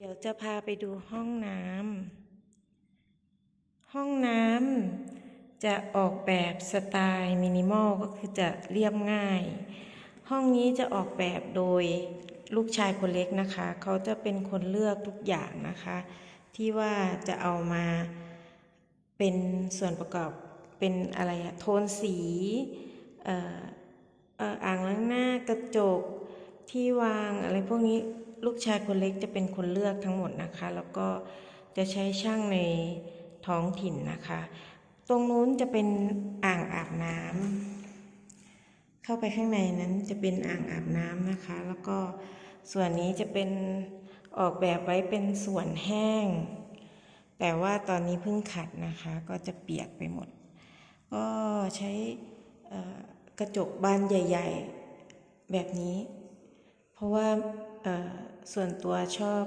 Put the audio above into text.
เดี๋ยวจะพาไปดูห้องน้ำ ห้องน้ำจะออกแบบสไตล์มินิมอลก็คือจะเรียบง่าย ห้องนี้จะออกแบบโดยลูกชายคนเล็กนะคะ เขาจะเป็นคนเลือกทุกอย่างนะคะ ที่ว่าจะเอามาเป็นส่วนประกอบเป็นอะไรอะโทนสีเอ่ออ่างล้างหน้ากระจกที่วางอะไรพวกนี้ ลูกชายคนเล็กจะเป็นคนเลือกทั้งหมดนะคะ แล้วก็จะใช้ช่างในท้องถิ่นนะคะ ตรงนู้นจะเป็นอ่างอาบน้ำเข้าไปข้างในนั้นจะเป็นอ่างอาบน้ำนะคะ แล้วก็ส่วนนี้จะเป็นออกแบบไว้เป็นส่วนแห้ง แต่ว่าตอนนี้เพิ่งขัดนะคะ ก็จะเปียกไปหมด ก็ใช้กระจกบานใหญ่ ๆ แบบนี้ เพราะว่า ส่วนตัวชอบ